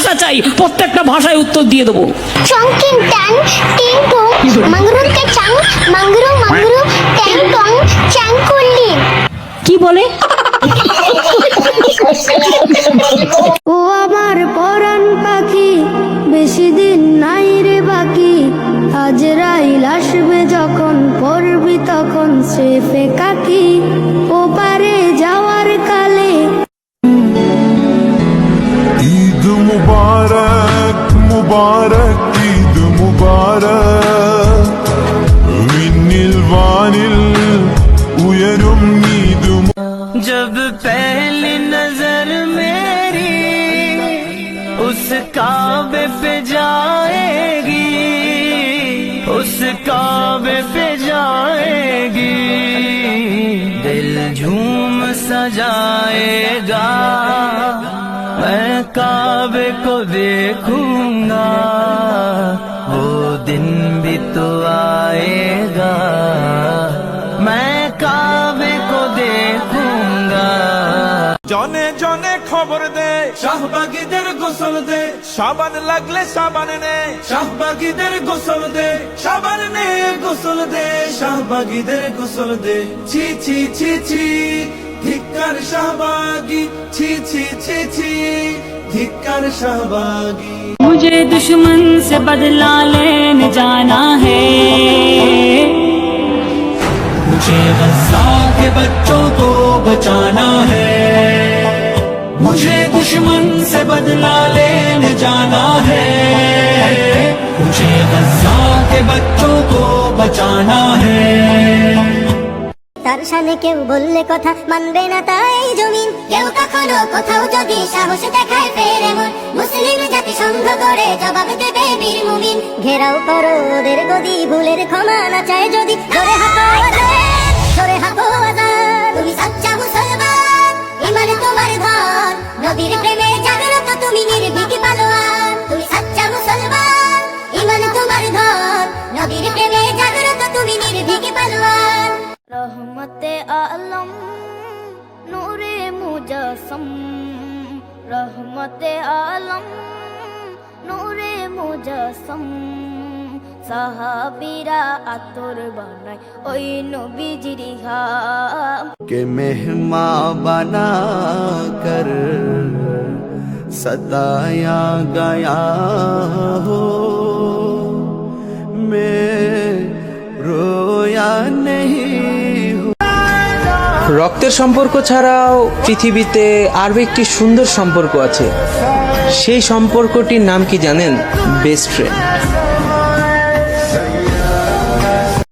ভাষা চাই প্রত্যেকটা ভাষায় উত্তর দিয়ে দেবো। কি বলে? ও আমার পরাণ পাখি বেশি দিন নাই রে বাকি। আজ রাইল আসবে যখন পড়বি তখন সে جب پہلی نظر میری اس کعبے پہ جائے گی، اس کعبے پہ جائے گی۔ دل جھوم سجائے گا، میں کعبے کو دیکھوں گا۔ وہ دن بھی تو آئے জনে জনে খবর দে শাহবাগীদের গোসল দে সাবান লাগলে সাবান নে শাহবাগীদের গোসল দে সাবান নে গোসল দে শাহবাগীদের গোসল দে ছি ছি ছি ছি ধিক্কার শাহবাগী ছি ছি ছি ছি ধিক্কার শাহবাগী मुझे दुश्मन से बदला लेने जाना है मुझे गजा के बच्चों को बचाना है मुझे दुश्मन से बदला लेने जाना है मुझे गजा के बच्चों को बचाना है তার সামনে কেউ বললে কথা মানবে না তাই জমিন কেউ কখনো কোথাও যদি সাহস দেখায় ফের এমন মুসলিম জাতি সংঘ করে জবাব দেবে বীর মুমিন ঘেরাও করো ওদের গদি ভুলের ক্ষমা না চায় যদি ধরে হাঁটো আজাদ, ধরে হাঁটো আজাদ। তুমি সাচ্চা মুসলমান ইমানে তোমার ধন নবীর প্রেমে জাগ্রত তুমি নির্ভীক পালোয়ান। তুমি সাচ্চা মুসলমান, ইমানে তোমার ধন নবীর প্রেমে জাগ্রত তুমি নির্ভীক পালোয়ান। রহমতে আলম, নূরে মুজাসম। রহমতে আলম, নূরে মুজাসম। সাহাবিরা আতর বানায় ওই নবীজির কে মেহমা বানা কর সতায়া গয়া হো। মে রোয়া নেহি রক্তের সম্পর্ক ছাড়াও পৃথিবীতে আরও একটি সুন্দর সম্পর্ক আছে। সেই সম্পর্কটির নাম কি জানেন? Best friend.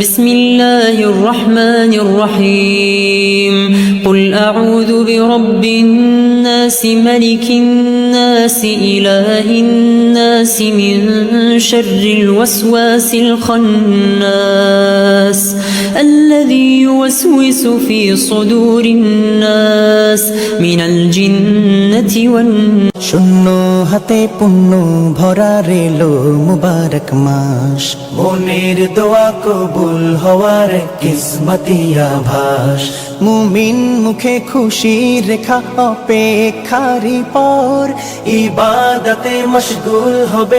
بسم الله الرحمن الرحيم قل أعوذ برب الناس ملك الناس إله الناس من شر الوسواس الخناس الذي يوسوس في صدور الناس من الجنة والناس শূন্য হাতে পুণ্য ভরা রেলো মুবারক মাস মনের দোয়া কবুল হওয়ার কিসমতিয়া ভাস মুমিন মুখে খুশি রেখা অপেক্ষারি পর। ইবাদতে মশগুল হবে